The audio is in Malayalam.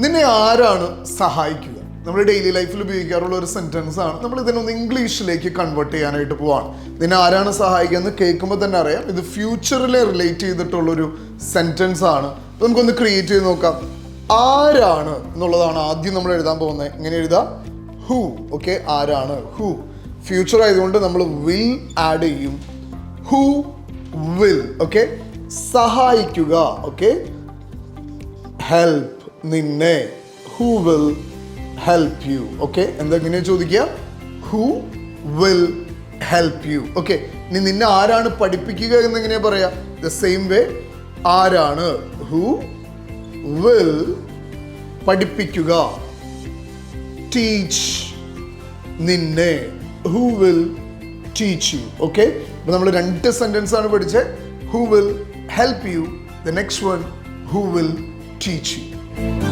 നിന്നെ ആരാണ് സഹായിക്കുക? നമ്മൾ ഡെയിലി ലൈഫിൽ ഉപയോഗിക്കാറുള്ള ഒരു സെന്റൻസ് ആണ്. നമ്മൾ ഇതിനൊന്ന് ഇംഗ്ലീഷിലേക്ക് കൺവേർട്ട് ചെയ്യാനായിട്ട് പോവാണ്. നിന്നെ ആരാണ് സഹായിക്കുക എന്ന് കേൾക്കുമ്പോൾ തന്നെ അറിയാം. ഇത് ഫ്യൂച്ചറിലെ റിലേറ്റ് ചെയ്തിട്ടുള്ളൊരു സെന്റൻസ് ആണ്. നമുക്കൊന്ന് ക്രിയേറ്റ് ചെയ്ത് നോക്കാം. ആരാണ് എന്നുള്ളതാണ് ആദ്യം നമ്മൾ എഴുതാൻ പോകുന്നത്. എങ്ങനെ എഴുതാം? ഹു ഓക്കെ ആരാണ്? ഹു ഫ്യൂച്ചർ ആയതുകൊണ്ട് നമ്മൾ വിൽ ആഡ് ചെയ്യും. ഹു വിൽ ഓക്കെ സഹായിക്കുക. ഓക്കെ ഹെൽപ്പ് നിന്നെ. Who will help you okay എന്തെങ്ങനെ ചോദിക്കുക? Who will help you okay ഇനി നിന്നെ ആരാണ് പഠിപ്പിക്കുക എന്നെങ്ങനെയാ പറയാ? ദ സെയിം വേ ആരാണ്? ഹൂ വിൽ പഠിപ്പിക്കുക? ടീച്ച് നിന്നെ. Who will teach you okay അപ്പൊ നമ്മൾ രണ്ട് സെന്റൻസ് ആണ് പഠിച്ചത് who will help you the next one who will teach you